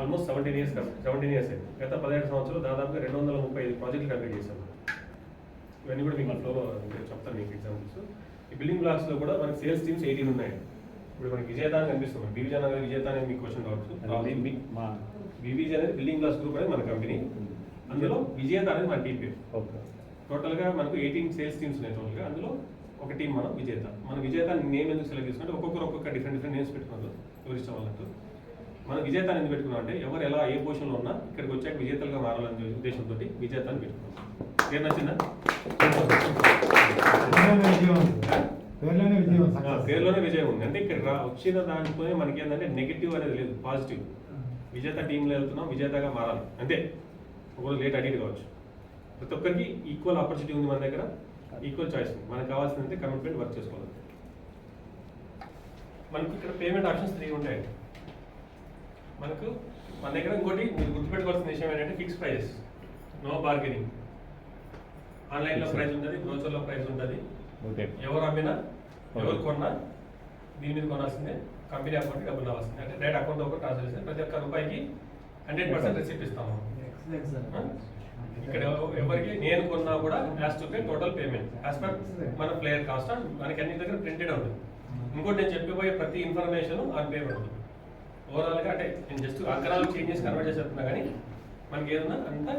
Almost seventeen years seventeen years గత పదిహేడు సంవత్సరాలు దాదాపుగా రెండు వందల ముప్పై ఐదు ప్రాజెక్టులు కంప్లీట్ చేశాం. ఇవన్నీ కూడా మీకు ఫ్లోలో చెప్తాను మీకు ఎగ్జాంపుల్స్ ఈ బిల్డింగ్ బ్లాక్స్లో కూడా మనకి సేల్స్ టీమ్స్ ఎయిటీన్ ఉన్నాయి. ఇప్పుడు మనకి విజేత అని కనిపిస్తుంది బీవీజీ అనేది విజేత అనేది మీకు క్వశ్చన్ కావచ్చు. మీ- బీవీజీ అనేది బిల్డింగ్ బ్లాక్స్ గ్రూప్ అనేది మన కంపెనీ అందులో విజేత అనేది మన టీం పేరు. టోటల్గా మనకు ఎయిటీన్ సేల్స్ టీమ్స్ ఉన్నాయి టోటల్గా అందులో ఒక టీం మనం విజేత. మన విజేత నేమ్ ఎందుకు సెలెక్ట్ చేసుకుంటే ఒక్కొక్కరు ఒక్కొక్క డిఫరెంట్ డిఫరెంట్ నేమ్స్ పెట్టుకున్నారు ఎవరు ఇష్టం వాళ్ళంటూ మనం విజేత ఎందుకు పెట్టుకున్నాం అంటే ఎవరు ఎలా ఏ పొజిషన్లో ఉన్నా ఇక్కడికి వచ్చాక విజేతలుగా మారాలనే ఉద్దేశంతో విజేత అని పెట్టుకున్నాం. పేరు నచ్చిందా? పేర్లోనే విజయం ఉంది. అంటే ఇక్కడ వచ్చిన దాంట్లోనే మనకి ఏంటంటే నెగిటివ్ అనేది లేదు పాజిటివ్ విజేత టీంలో వెళ్తున్నాం విజేతగా మారాలి. అంతే. ఒకరోజు లేట్ అడిగి కావచ్చు. ప్రతి ఒక్కరికి ఈక్వల్ ఆపర్చునిటీ ఉంది మన దగ్గర. ఈక్వల్ చాయిస్ ఉంది. మనకు కావాల్సిందంటే కమిట్మెంట్ వర్క్ చేసుకోవాలి. మనకి ఇక్కడ పేమెంట్ ఆప్షన్స్ త్రీ ఉంటాయి మనకు మన దగ్గర ఇంకోటి మీరు గుర్తుపెట్టుకోవాల్సిన విషయం ఏంటంటే ఫిక్స్ ప్రైజెస్ నో బార్గెనింగ్ ఆన్లైన్లో ప్రైస్ ఉంటుంది బ్రోచర్లో ప్రైస్ ఉంటుంది. ఎవరు అమ్మినా ఎవరు కొన్నా దీని మీద కొనాల్సిందే. కంపెనీ అకౌంట్కి డబ్బులు రావాల్సిందే. అంటే డైరెక్ట్ అకౌంట్ ఒకటి ట్రాన్స్ఫర్ చేస్తే ప్రతి ఒక్క రూపాయికి హండ్రెడ్ పర్సెంట్ రిసిప్ట్ ఇస్తాము? ఇక్కడ ఎవ- ఎవరికి నేను కొన్నా కూడా has to pay total payment as per మన ప్లేయర్ కాస్ట్ మనకి అన్ని దగ్గర ప్రింటెడ్ ఉంటుంది. ఇంకోటి నేను చెప్పిపోయే ప్రతి ఇన్ఫర్మేషన్ ఆన్ పేపర్ ఉంటుంది. ఓవరాల్గా అంటే నేను జస్ట్ అంకరాలు చేంజ్ చేసి కన్వర్ట్ చేసేస్తున్నా చెప్తున్నా కానీ మనకి ఏదన్నా అంతా